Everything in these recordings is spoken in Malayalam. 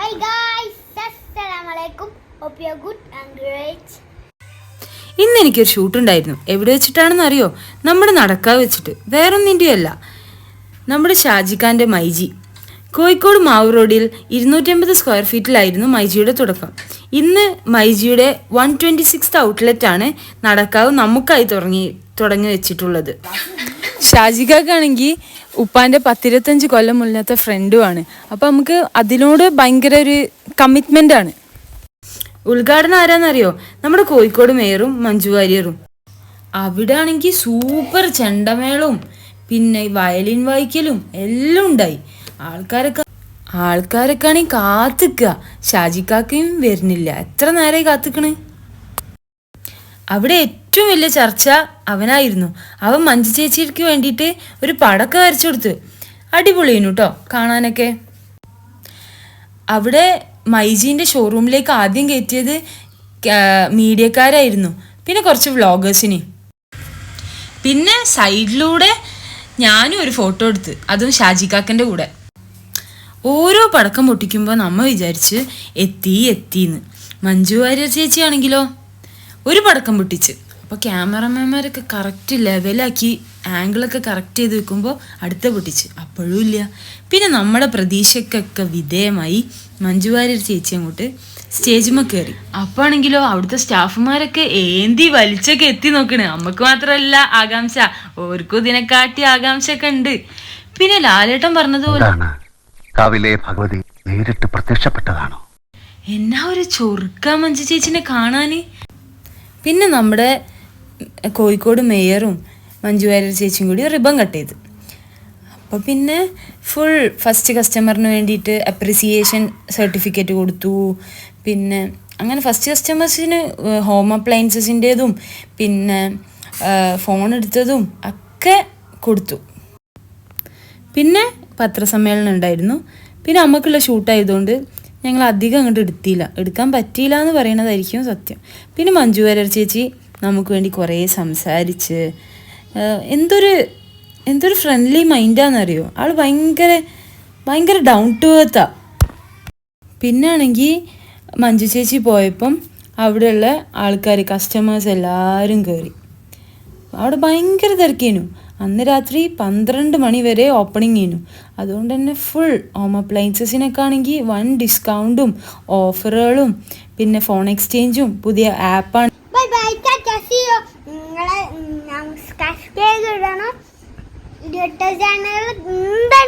Hi guys, Assalamualaikum. Hope you good and great ഇന്ന് എനിക്കൊരു ഷൂട്ട് ഉണ്ടായിരുന്നു. എവിടെ വെച്ചിട്ടാണെന്ന് അറിയോ? നമ്മുടെ നടക്കാ വെച്ചിട്ട്. വേറൊന്നിന്റെയും അല്ല നമ്മുടെ ഷാജിഖാന്റെ മൈജി. കോഴിക്കോട് മാവ് റോഡിൽ ഇരുന്നൂറ്റമ്പത് സ്ക്വയർ ഫീറ്റിലായിരുന്നു മൈജിയുടെ തുടക്കം. ഇന്ന് മൈജിയുടെ വൺ ട്വന്റി സിക്സ് ഔട്ട്ലെറ്റാണ് നടക്കാവ് നമുക്കായി തുടങ്ങി തുടങ്ങി വെച്ചിട്ടുള്ളത്. ഷാജിക്കാണെങ്കിൽ ഉപ്പാന്റെ പത്തിരുപത്തഞ്ച് കൊല്ലം മുന്നത്തെ ഫ്രണ്ടുമാണ്. അപ്പം നമുക്ക് അതിനോട് ഭയങ്കര ഒരു കമ്മിറ്റ്മെന്റ് ആണ്. ഉദ്ഘാടനം ആരാന്നറിയോ? നമ്മുടെ കോഴിക്കോട് മേയറും മഞ്ജു വാര്യറും അവിടെ ആണെങ്കിൽ സൂപ്പർ ചെണ്ടമേളവും പിന്നെ വയലിൻ വായിക്കലും എല്ലാം ഉണ്ടായി. ആൾക്കാരൊക്കെ ആൾക്കാരൊക്കെ ആണെങ്കിൽ കാത്തിക്കുക. ഷാജിക്കാക്കയും വരുന്നില്ല. എത്ര നേരമായി കാത്തിക്കണ്? അവിടെ ഏറ്റവും വലിയ ചർച്ച അവനായിരുന്നു. അവൻ മഞ്ജു ചേച്ചിക്ക് വേണ്ടിയിട്ട് ഒരു പടക്കം വരച്ചു കൊടുത്തു. അടിപൊളിയനു കേട്ടോ കാണാനൊക്കെ. അവിടെ മൈജീന്റെ ഷോറൂമിലേക്ക് ആദ്യം കയറ്റിയത് മീഡിയക്കാരായിരുന്നു. പിന്നെ കുറച്ച് വ്ളോഗേഴ്സിന്. പിന്നെ സൈഡിലൂടെ ഞാനും ഒരു ഫോട്ടോ എടുത്ത് അതും ഷാജിക്കാക്കന്റെ കൂടെ. ഓരോ പടക്കം പൊട്ടിക്കുമ്പോൾ നമ്മൾ വിചാരിച്ച് എത്തി എത്തിന്ന്. മഞ്ജു വാര്യർ ചേച്ചിയാണെങ്കിലോ? ഒരു പടക്കം പൊട്ടിച്ച്. അപ്പോൾ ക്യാമറമാൻമാരൊക്കെ കറക്റ്റ് ലെവലാക്കി ആംഗിളൊക്കെ കറക്റ്റ് ചെയ്ത് വെക്കുമ്പോൾ അടുത്ത പൊട്ടിച്ച്. അപ്പോഴും ഇല്ല. പിന്നെ നമ്മുടെ പ്രതീക്ഷയ്ക്കൊക്കെ വിധേയമായി മഞ്ജു വാര്യർ ചേച്ചി അങ്ങോട്ട് സ്റ്റേജുമ്മ കയറി അപ്പാണെങ്കിലോ അവിടുത്തെ സ്റ്റാഫുമാരൊക്കെ ഏന്തി വലിച്ചൊക്കെ എത്തി നോക്കണ്. നമുക്ക് മാത്രമല്ല ആകാംക്ഷ. ഓർക്കും ഇതിനെക്കാട്ടി ആകാംക്ഷ ഒക്കെ ഉണ്ട്. പിന്നെ ലാലേട്ടൻ പറഞ്ഞതുപോലെ കാവിലെ ഭഗവതി നേരിട്ട് പ്രത്യക്ഷപ്പെട്ടതാണോ? എന്നാ ഒരു ചൊറുക്ക മഞ്ജു ചേച്ചിനെ കാണാന്? പിന്നെ നമ്മുടെ കോഴിക്കോട് മേയറും മഞ്ജു വാര്യർ ചേച്ചിയും കൂടി റിബൺ കട്ട് ചെയ്ത്. അപ്പോൾ പിന്നെ ഫുൾ ഫസ്റ്റ് കസ്റ്റമറിന് വേണ്ടിയിട്ട് അപ്രിസിയേഷൻ സർട്ടിഫിക്കറ്റ് കൊടുത്തു. പിന്നെ അങ്ങനെ ഫസ്റ്റ് കസ്റ്റമേഴ്സിന് ഹോം അപ്ലയൻസസിന്റേതും പിന്നെ ഫോൺ എടുത്തതും ഒക്കെ കൊടുത്തു. പിന്നെ പത്രസമ്മേളനം ഉണ്ടായിരുന്നു. പിന്നെ അമ്മക്കുള്ള ഷൂട്ടായതുകൊണ്ട് ഞങ്ങൾ അധികം അങ്ങോട്ട് എടുത്തില്ല. എടുക്കാൻ പറ്റിയില്ല എന്ന് പറയുന്നതായിരിക്കും സത്യം. പിന്നെ മഞ്ജു വാര്യർ ചേച്ചി നമുക്ക് വേണ്ടി കുറേ സംസാരിച്ച് എന്തൊരു എന്തൊരു ഫ്രണ്ട്ലി മൈൻഡാണെന്നറിയോ ആൾ ഭയങ്കര ഭയങ്കര ഡൗൺ ടു എർത്താ പിന്നാണെങ്കിൽ മഞ്ജു ചേച്ചി പോയപ്പം അവിടെയുള്ള ആൾക്കാർ കസ്റ്റമേഴ്സ് എല്ലാവരും കയറി അവിടെ ഭയങ്കര തിരക്കേനു. അന്ന് രാത്രി പന്ത്രണ്ട് മണി വരെ ഓപ്പണിംഗ് ചെയ്യുന്നു അതുകൊണ്ട് തന്നെ ഫുൾ ഹോം അപ്ലയൻസസിനൊക്കെ ആണെങ്കിൽ വൺ ഡിസ്കൗണ്ടും ഓഫറുകളും പിന്നെ ഫോൺ എക്സ്ചേഞ്ചും പുതിയ ആപ്പാണ് ബൈ you. നിങ്ങളെ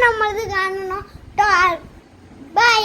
നമ്മളത് കാണണോ? ബൈ